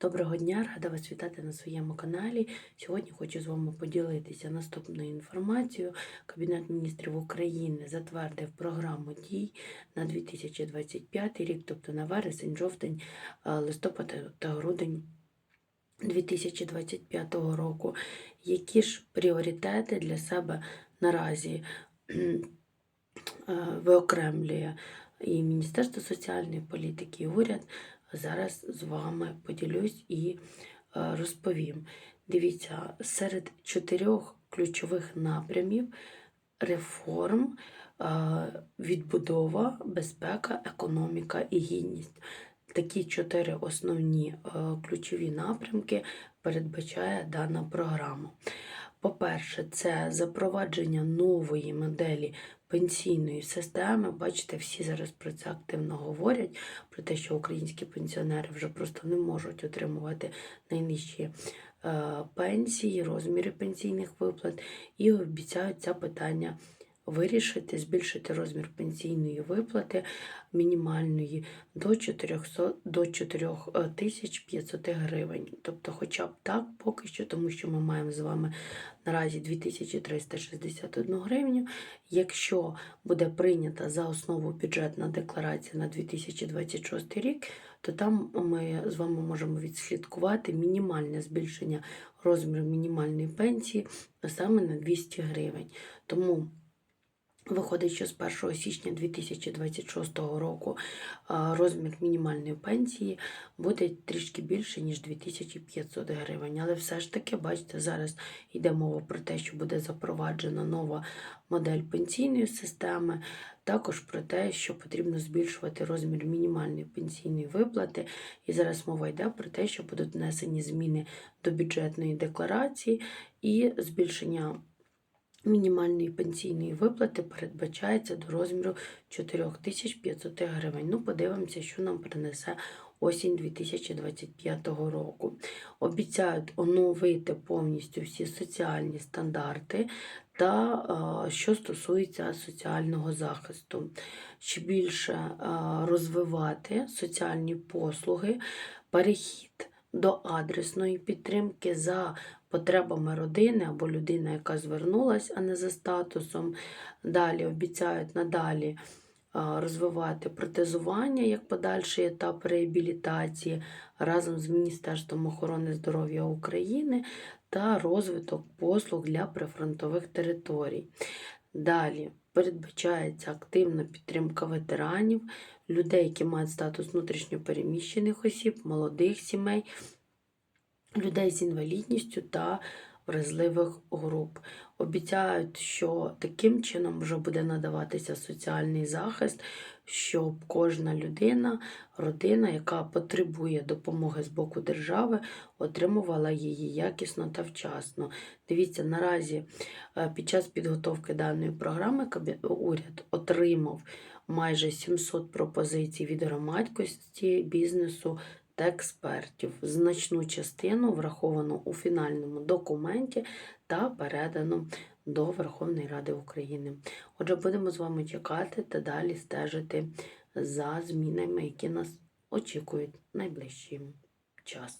Доброго дня, рада вас вітати на своєму каналі. Сьогодні хочу з вами поділитися наступною інформацією. Кабінет міністрів України затвердив програму дій на 2025 рік, тобто на вересень, жовтень, е, листопад та грудень 2025 року. Які ж пріоритети для себе наразі е, виокремлює і Міністерство соціальної політики, і уряд? Зараз з вами поділюсь і е, розповім. Дивіться, серед чотирьох ключових напрямів реформ е, відбудова, безпека, економіка і гідність. Такі чотири основні е, ключові напрямки передбачає дана програма. По-перше, це запровадження нової моделі пенсійної системи. Бачите, всі зараз про це активно говорять, про те, що українські пенсіонери вже просто не можуть отримувати найнижчі е, пенсії, розміри пенсійних виплат, і обіцяють це питання вирішити, збільшити розмір пенсійної виплати мінімальної до 400, до 4500 гривень. Тобто, хоча б так поки що, тому що ми маємо з вами наразі 2361 гривню. Якщо буде прийнята за основу бюджетна декларація на 2026 рік, то там ми з вами можемо відслідкувати мінімальне збільшення розміру мінімальної пенсії саме на 200 гривень. Тому Виходить, що з 1 січня 2026 року розмір мінімальної пенсії буде трішки більше, ніж 2500 гривень. Але все ж таки, бачите, зараз йде мова про те, що буде запроваджена нова модель пенсійної системи, також про те, що потрібно збільшувати розмір мінімальної пенсійної виплати. І зараз мова йде про те, що будуть внесені зміни до бюджетної декларації і збільшення. Мінімальної пенсійної виплати передбачається до розміру 4500 гривень. Ну, подивимося, що нам принесе осінь 2025 року. Обіцяють оновити повністю всі соціальні стандарти та що стосується соціального захисту. Ще більше розвивати соціальні послуги, перехід до адресної підтримки за потребами родини або людина, яка звернулася, а не за статусом. Далі обіцяють надалі розвивати протезування як подальший етап реабілітації разом з Міністерством охорони здоров'я України та розвиток послуг для прифронтових територій. Далі передбачається активна підтримка ветеранів, людей, які мають статус внутрішньопереміщених осіб, молодих сімей, людей з інвалідністю та вразливих груп. Обіцяють, що таким чином вже буде надаватися соціальний захист, щоб кожна людина, родина, яка потребує допомоги з боку держави, отримувала її якісно та вчасно. Дивіться, наразі е, під час підготовки даної програми уряд отримав майже 700 пропозицій від громадськості, бізнесу та експертів. Значну частину враховано у фінальному документі та передано до Верховної Ради України. Отже, будемо з вами чекати та далі стежити за змінами, які нас очікують найближчим часом.